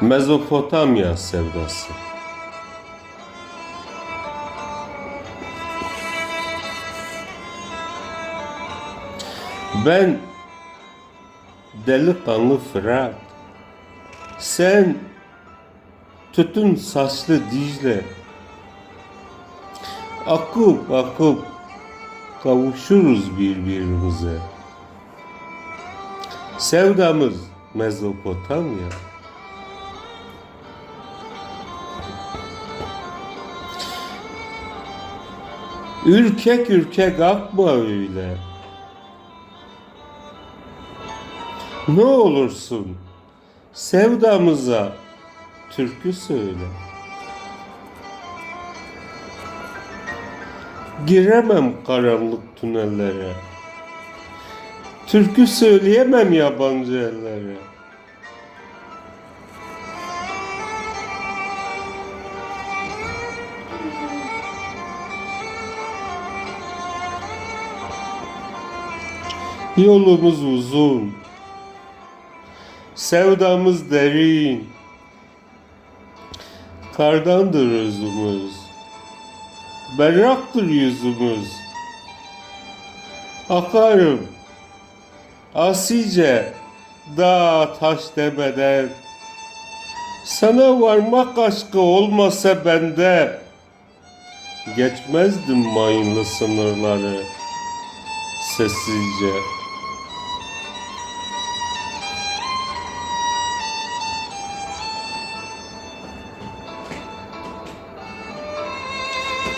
Mezopotamya sevdası. Ben delikanlı Fırat. Sen tütün saçlı Dicle. Akıp akıp kavuşuruz birbirimize. Sevdamız Mezopotamya. Ürkek ürkek akma öyle. Ne olursun sevdamıza türkü söyle. Giremem karanlık tünellere. Türkü söyleyemem yabancı ellere. Yolumuz uzun. Sevdamız derin. Kardandır özümüz. Berraktır yüzümüz. Akarım. Asice dağ taş demeden. Sana varmak aşkı olmasa bende. Geçmezdim mayınlı sınırları sessizce.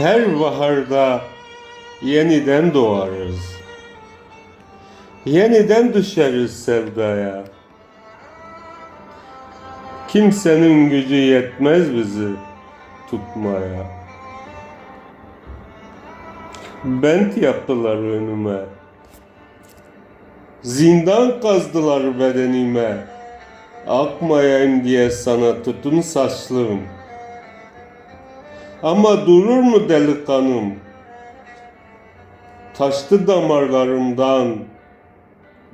Her baharda yeniden doğarız. Yeniden düşeriz sevdaya. Kimsenin gücü yetmez bizi tutmaya. Bent yaptılar önüme. Zindan kazdılar bedenime. Akmayayım diye sana tutun saçlım. Ama durur mu deli kanım? Taştı damarlarımdan.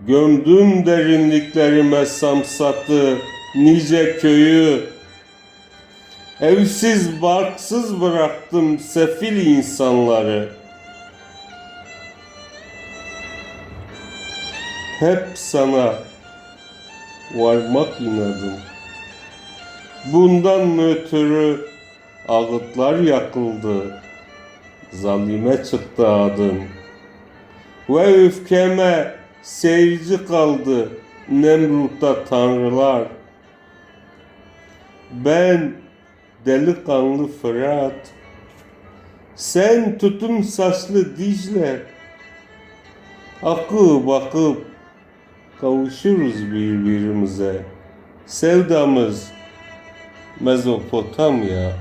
Gömdüm derinliklerime samsatı, nice köyü. Evsiz barksız bıraktım sefil insanları. Hep sana varmak inadım. Bundan ötürü ağıtlar yakıldı. Zalime çıktı adım. Ve öfkeme seyirci kaldı Nemrut'ta tanrılar. Ben delikanlı Fırat. Sen tutun saçlı Dicle. Akıp akıp kavuşuruz birbirimize. Sevdamız Mezopotamya